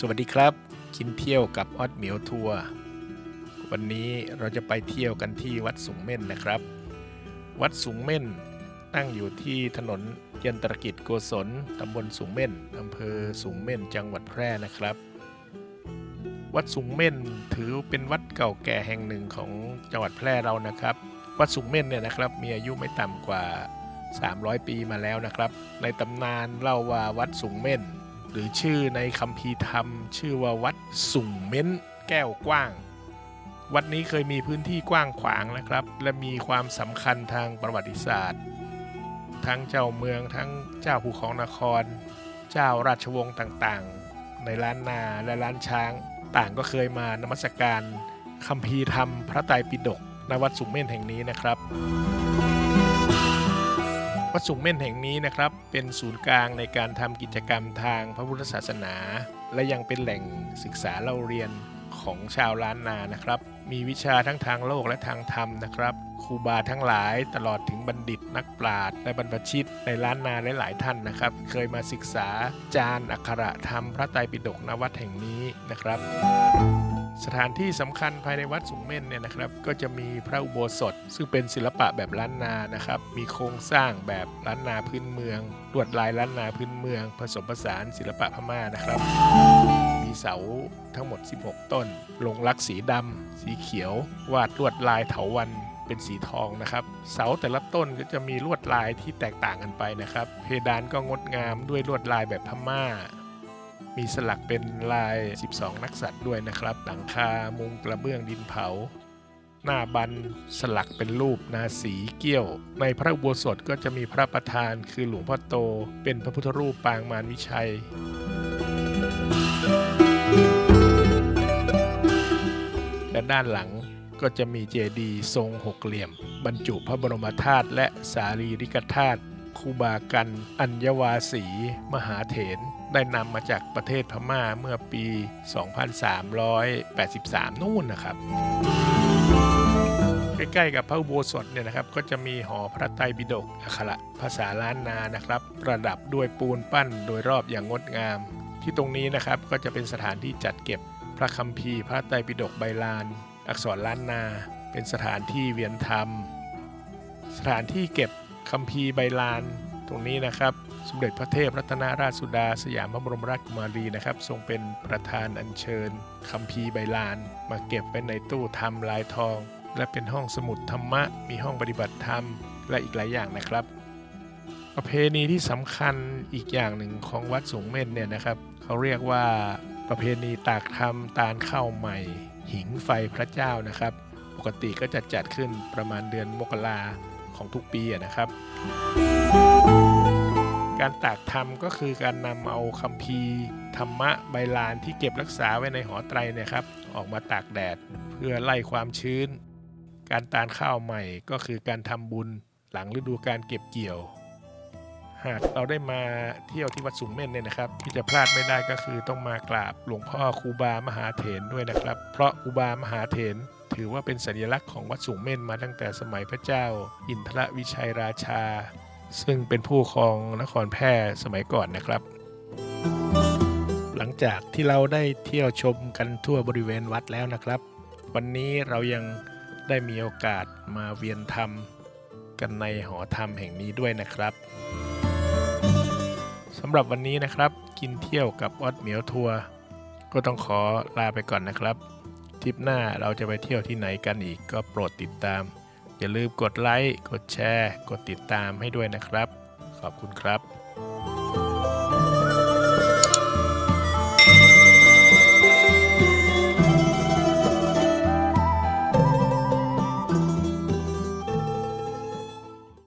สวัสดีครับ กินเที่ยวกับออดเหมียวทัวร์วันนี้เราจะไปเที่ยวกันที่วัดสุงเม่นนะครับ วัดสุงเม่นตั้งอยู่ที่ถนนยันตรกิจโกศลตำบลสุงเม่นอำเภอสุงเม่นจังหวัดแพร่นะครับ วัดสุงเม่นถือเป็นวัดเก่าแก่แห่งหนึ่งของจังหวัดแพร่เรานะครับ วัดสุงเม่นเนี่ยนะครับมีอายุไม่ต่ำกว่า 300 ปีมาแล้วนะครับ ในตำนานเล่าว่าวัดสุงเม่น หรือชื่อในคัมภีร์ธรรม ชื่อว่าวัดสุ่งเม้น แก้วกว้าง วัดนี้เคยมีพื้นที่กว้างขวางนะครับ และมีความสำคัญทางประวัติศาสตร์ ทั้งเจ้าเมืองทั้งเจ้าภูของนคร เจ้าราชวงศ์ต่างๆ ในล้านนาและล้านช้าง ต่างก็เคยมานมัสการคัมภีร์ธรรม พระไตรปิฎกณวัดสุ่งเม่นแห่งนี้นะครับ วัดสุงเม่นแห่งนี้นะครับ เป็นศูนย์กลางในการทำกิจกรรมทางพระพุทธศาสนา และยังเป็นแหล่งศึกษาเล่าเรียนของชาวล้านนานะครับ มีวิชาทั้งทางโลกและทางธรรมนะครับ ครูบาทั้งหลายตลอดถึงบัณฑิตนักปราชญ์และบรรพชิตในล้านนาหลาย ๆ ท่านนะครับ เคยมาศึกษาจารย์อักขระธรรมพระไตรปิฎกณวัดแห่งนี้นะครับ สถานที่สำคัญภายในวัดสุงเม่นเนี่ยนะครับก็จะมีพระอุโบสถ ซึ่งเป็นศิลปะแบบล้านนานะครับ มีโครงสร้างแบบล้านนาพื้นเมืองลวดลายล้านนาพื้นเมือง ผสมผสานศิลปะพม่านะครับ มีเสาทั้งหมด 16 ต้น ลงลักษณ์สีดำสีเขียว วาดลวดลายเถาวันเป็นสีทองนะครับ เสาแต่ละต้นก็จะมีลวดลายที่แตกต่างกันไปนะครับ เพดานก็งดงามด้วยลวดลายแบบพม่า มีสลักเป็นลาย 12 นักสัตว์ด้วยนะครับ หลังคา มุงกระเบื้องดินเผา หน้าบันสลักเป็นรูปนาสีเกี้ยว ในพระอุโบสถก็จะมีพระประธานคือหลวงพ่อโต เป็นพระพุทธรูปปางมารวิชัยและด้านหลังก็จะมีเจดีย์ทรงหกเหลี่ยม บรรจุพระบรมธาตุและสารีริกธาตุ ครูบากันอัญวาสี มหาเถรได้นำมาจากประเทศพม่าเมื่อปี 2383 นู่นนะครับ ใกล้ๆกับพระอุโบสถเนี่ยนะครับ ก็จะมีหอพระไตรปิฎกอักขระภาษาล้านนานะครับ ประดับด้วยปูนปั้นโดยรอบอย่างงดงาม ที่ตรงนี้นะครับก็จะเป็นสถานที่จัดเก็บพระคัมภีร์พระไตรปิฎกใบลาน อักษรล้านนา เป็นสถานที่เวียนธรรม สถานที่เก็บ คัมภีร์ใบลานตรงนี้นะครับ สมเด็จพระเทพรัตนราชสุดา สยามบรมราชกุมารีนะครับ ทรงเป็นประธานอัญเชิญคัมภีร์ใบลาน มาเก็บไว้ในตู้ทำลายทอง และเป็นห้องสมุดธรรมะ มีห้องปฏิบัติธรรม และอีกหลายอย่างนะครับ ประเพณีที่สำคัญอีกอย่างหนึ่งของวัดสูงเม่นเนี่ยนะครับเขาเรียกว่าประเพณีตากทำตาลข้าวใหม่ หิงไฟพระเจ้านะครับ ปกติก็จะจัดขึ้นประมาณเดือนมกรา ของทุกปีนะครับ การตากธรรมก็คือการนำเอาคัมภีร์ ธรรมะใบลานที่เก็บรักษาไว้ในหอไตรเนะครับ ออกมาตากแดดเพื่อไล่ความชื้น การตานข้าวใหม่ก็คือการทำบุญหลังฤดูการเก็บเกี่ยว หากเราได้มาเที่ยวที่วัดสูงเม่นเนี่ยนะครับ ที่จะพลาดไม่ได้ก็คือต้องมากราบหลวงพ่อครูบามหาเถรด้วยนะครับ เพราะครูบามหาเถร ถือว่าเป็นสัญลักษณ์ของวัดสูงเม่นมาตั้งแต่สมัยพระเจ้า อินทรวิชัยราชา ซึ่งเป็นผู้ครองนครแพร่สมัยก่อนนะครับ หลังจากที่เราได้เที่ยวชมกันทั่วบริเวณวัดแล้วนะครับ วันนี้เรายังได้มีโอกาสมาเวียนธรรม กันในหอธรรมแห่งนี้ด้วยนะครับสำหรับวันนี้นะครับ กินเที่ยวกับออดเหมียวทัวร์ก็ต้องขอลาไปก่อนนะครับ ทริปหน้าเราจะไปเที่ยวที่ไหนกันอีกก็โปรดติดตาม อย่าลืมกดไลค์ กดแชร์ กดติดตามให้ด้วยนะครับ ขอบคุณครับ